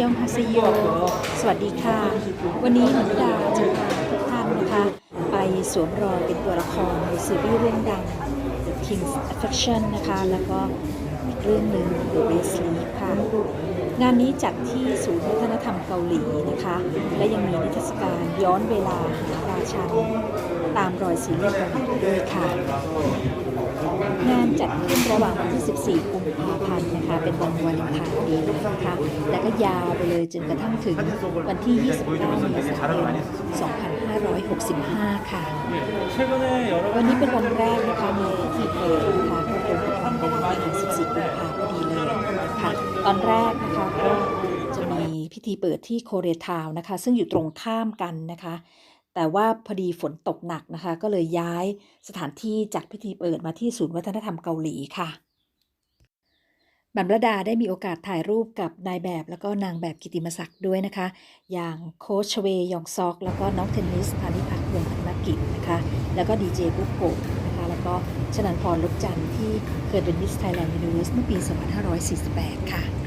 ยองฮาเซโย สวัสดีค่ะ วันนี้หนุดาจะพาทุกท่านนะคะ ไปสวมรอยเป็นตัวละครในซีรีส์เรื่องดัง The King's Affection นะคะ แล้วก็อีกเรื่องหนึ่ง The Race League ค่ะ งานนี้จัดที่ศูนย์วัฒนธรรมเกาหลีนะคะ และยังมีนิทรรศการย้อนเวลาหาราชันตามรอยซีรีส์เกาหลีด้วยค่ะ งานจัดขึ้นระหว่างวันที่ 14 กุมภาพันธ์นะคะ เป็นวันวาเลนไทน์ปีนี้นะคะ แล้วก็ยาวไปเลยจนกระทั่งถึงวันที่ 29 เมษายน 2565 ค่ะ วันนี้เป็นวันแรกนะคะมีพิธีเปิดนะคะก็ตรงกับวันทน์14 กุมภาพอดีเลยค่ะ ตอนแรกนะคะก็จะมีพิธีเปิดที่โคเรทาวนะคะ ซึ่งอยู่ตรงข้ามกันนะคะ แต่ว่าพอดีฝนตกหนักนะคะ ก็เลยย้ายสถานที่จัดพิธีเปิดมาที่ศูนย์วัฒนธรรมเกาหลีค่ะแหม่มระดาได้มีโอกาสถ่ายรูปกับนายแบบแล้วก็นางแบบกิติมศักดิ์ด้วยนะคะ อย่างโคชเวยองซอก แล้วก็น้องเทนนิสพานิพักษ์วงศ์พัฒนกิจนะคะ แล้วก็ดีเจบุ๊กโกะนะคะ แล้วก็ชนันพรลุกจันทร์ที่เคยเป็นมิสไทยแลนด์ยูนิเวอร์สเมื่อปี 2548 ค่ะ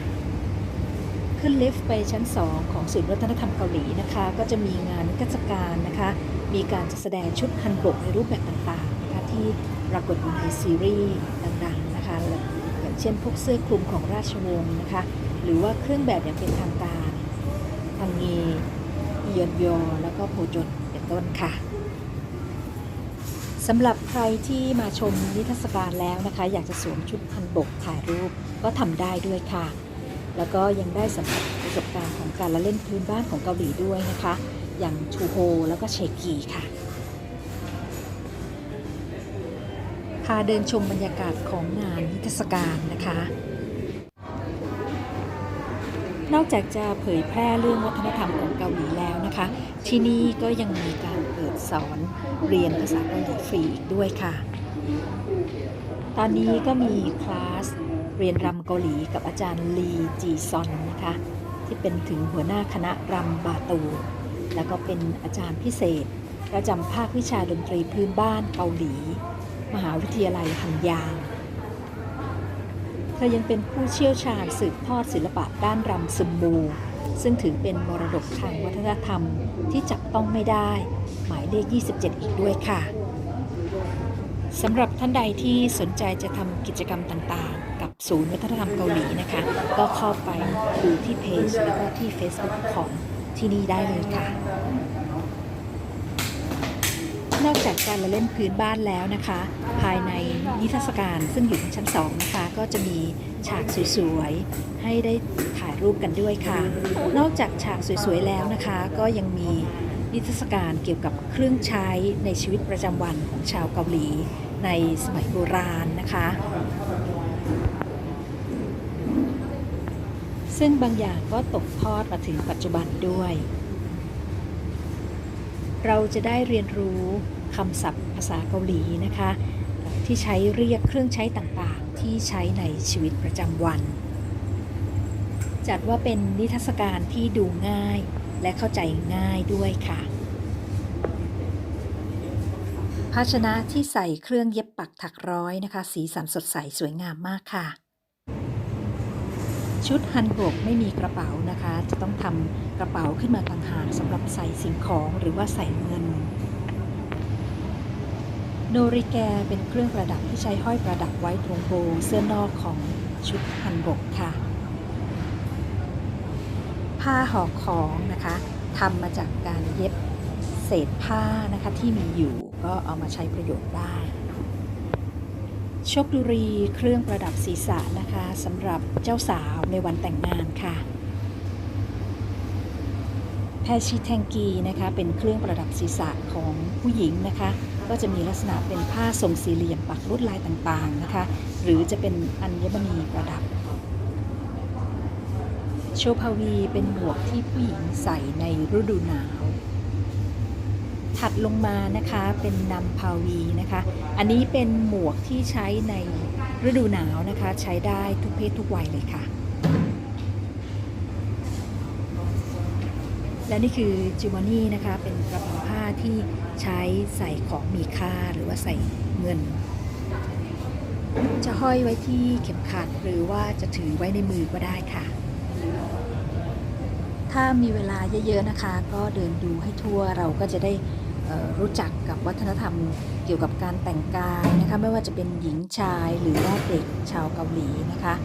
ขึ้นลิฟต์ไปชั้น 2 ของศูนย์วัฒนธรรมเกาหลีนะคะ ก็จะมีงานนิทรรศการนะคะ มีการจัดแสดงชุดฮันบกในรูปแบบต่างๆนะคะที่ปรากฏอยู่ในซีรีส์ดังๆนะคะและอย่างเช่นพวกเสื้อคลุมของราชวงศ์นะคะ หรือว่าเครื่องแบบอย่างเป็นทางการทางเงียอนยอแล้วก็โพจนเป็นต้นค่ะสำหรับใครที่มาชมนิทรรศการแล้วนะคะ อยากจะสวมชุดฮันบกถ่ายรูปก็ทำได้ด้วยค่ะ แล้วก็ยังได้สัมผัสประสบการณ์ของการละเล่นพื้นบ้านของเกาหลีด้วยนะคะ อย่างชูโฮแล้วก็เชกีค่ะ พาเดินชมบรรยากาศของงานนิทรรศการนะคะ นอกจากจะเผยแพร่เรื่องวัฒนธรรมของเกาหลีแล้วนะคะ ที่นี่ก็ยังมีการเปิดสอนเรียนภาษาเกาหลีฟรีอีกด้วยค่ะ ตอนนี้ก็มีคลาส เรียนรำเกาหลีกับอาจารย์ลีจีซอนนะคะ ที่เป็นถึงหัวหน้าคณะรำบาตู แล้วก็เป็นอาจารย์พิเศษ ประจำภาควิชาดนตรีพื้นบ้านเกาหลี มหาวิทยาลัยฮันยางเธอยังเป็นผู้เชี่ยวชาญสืบทอดศิลปะด้านรำซึมมูซึ่งถือเป็นมรดกทางวัฒนธรรมที่จับต้องไม่ได้ หมายเลข 27 อีกด้วยค่ะ สำหรับท่านใดที่สนใจจะทำกิจกรรมต่างๆ กับศูนย์วัฒนธรรมเกาหลีนะคะ ก็เข้าไปดูที่เพจแล้วก็ที่ Facebook ของที่นี่ได้เลยค่ะ นอกจากการละเล่นพื้นบ้านแล้วนะคะ ภายในนิทรรศการซึ่งอยู่ที่ชั้น2นะคะ ก็จะมีฉากสวยๆ ให้ได้ถ่ายรูปกันด้วยค่ะ นอกจากฉากสวยๆแล้วนะคะ ก็ยังมี นิทรรศการเกี่ยวกับเครื่องใช้ในชีวิตประจำวันของชาวเกาหลีในสมัยโบราณนะคะ ซึ่งบางอย่างก็ตกทอดมาถึงปัจจุบันด้วย เราจะได้เรียนรู้คำศัพท์ภาษาเกาหลีนะคะ ที่ใช้เรียกเครื่องใช้ต่างๆ ที่ใช้ในชีวิตประจำวัน จัดว่าเป็นนิทรรศการที่ดูง่าย และเข้าใจง่ายด้วยค่ะ ภาชนะที่ใส่เครื่องเย็บปักถักร้อยนะคะ สีสันสดใสสวยงามมากค่ะ ชุดฮันบกไม่มีกระเป๋านะคะ จะต้องทำกระเป๋าขึ้นมาต่างหากสำหรับใส่สิ่งของหรือว่าใส่เงินโนริแกเป็นเครื่องประดับที่ใช้ห้อยประดับไว้ตรงโบเสื้อนอกของชุดฮันบกค่ะ ผ้าห่อของนะคะทำมาจากการเย็บเศษผ้านะคะที่มีอยู่ก็เอามาใช้ประโยชน์ได้ชคดุรีเครื่องประดับศีรษะนะคะสำหรับเจ้าสาวในวันแต่งงานค่ะแพชิแทงกีนะคะเป็นเครื่องประดับศีรษะของผู้หญิงนะคะก็จะมีลักษณะเป็นผ้าทรงสี่เหลี่ยมปักลวดลายต่างๆนะคะหรือจะเป็นอัญมณีประดับ โชพวีเป็นหมวกที่ผู้หญิงใส่ในฤดูหนาว ถัดลงมานะคะเป็นนำพาวีนะคะ อันนี้เป็นหมวกที่ใช้ในฤดูหนาวนะคะ ใช้ได้ทุกเพศทุกวัยเลยค่ะ และนี่คือจิวานี่นะคะ เป็นกระเป๋าผ้าที่ใช้ใส่ของมีค่าหรือว่าใส่เงิน จะห้อยไว้ที่เข็มขัดหรือว่าจะถือไว้ในมือก็ได้ค่ะ ถ้ามีเวลาเยอะๆนะคะ ก็เดินดูให้ทั่วเราก็จะได้รู้จักกับวัฒนธรรมเกี่ยวกับการแต่งกายนะคะไม่ว่าจะเป็นหญิงชายหรือว่าเด็กชาวเกาหลีนะคะ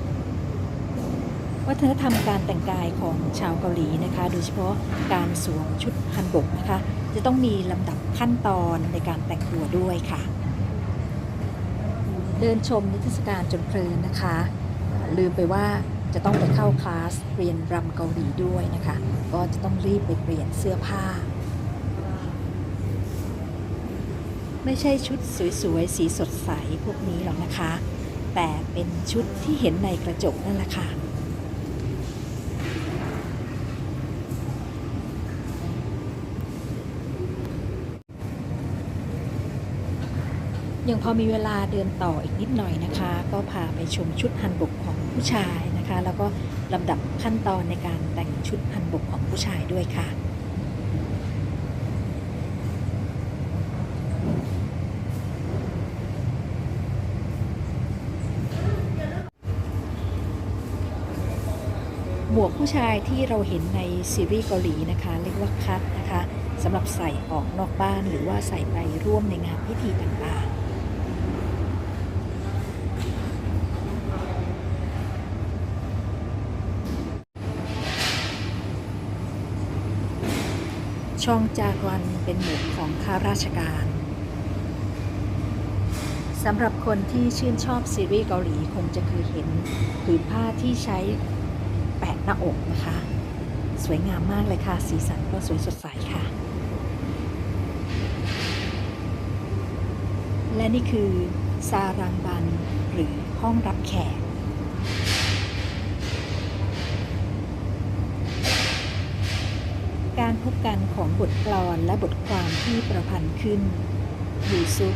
วัฒนธรรมการแต่งกายของชาวเกาหลีนะคะ โดยเฉพาะการสวมชุดฮันบกนะคะ จะต้องมีลำดับขั้นตอนในการแต่งตัวด้วยค่ะ เดินชมนิทรรศการจนเพลินนะคะ ลืมไปว่า จะต้องไปเข้าคลาสเรียนรำเกาหลีด้วยนะคะ ก็จะต้องรีบไปเปลี่ยนเสื้อผ้า ไม่ใช่ชุดสวยๆ สีสดใสพวกนี้หรอกนะคะ แต่เป็นชุดที่เห็นในกระจกนั่นแหละค่ะยังพอมีเวลาเดินต่ออีกนิดหน่อยนะคะ ก็พาไปชมชุดฮันบกของผู้ชาย นะคะ แล้วก็ลำดับขั้นตอนในการแต่งชุดฮันบกของผู้ชายด้วยค่ะหมวกผู้ชายที่เราเห็นในซีรีส์เกาหลีนะคะเรียกว่าคัตนะคะสำหรับใส่ออกนอกบ้านหรือว่าใส่ไปร่วมในงานพิธีต่างๆ ช่องจากวันเป็นหมวกของข้าราชการสำหรับคนที่ชื่นชอบซีรีส์เกาหลีคงจะเคยเห็นผืนผ้าที่ใช้แปะหน้าอกนะคะ สวยงามมากเลยค่ะ สีสันก็สวยสดใสค่ะ และนี่คือซารังบันหรือห้องรับแขก การพบกันของบทกลอนและบทความที่ประพันธ์ขึ้น ยูซุป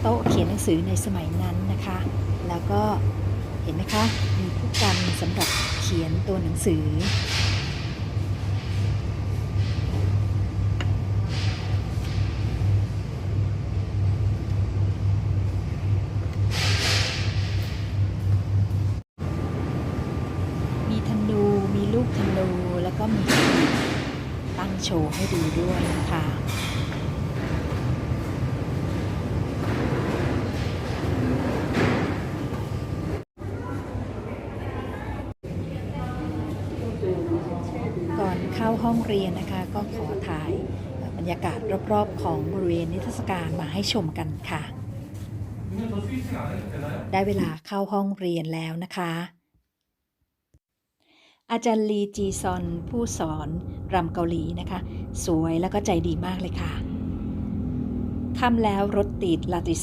โต๊ะเขียนหนังสือในสมัยนั้นนะคะ แล้วก็เห็นไหมคะ มีผู้กันสำหรับเขียนตัวหนังสือ โชว์ให้ดูด้วยนะคะก่อนเข้าห้องเรียนนะคะ ก็ขอถ่ายบรรยากาศรอบๆ ของบริเวณนิทรรศการมาให้ชมกันค่ะ ได้เวลาเข้าห้องเรียนแล้วนะคะ อาจารย์ลีจีซอนผู้สอนรำเกาหลีนะคะ สวยแล้วก็ใจดีมากเลยค่ะค่ำแล้วรถติดลาตรี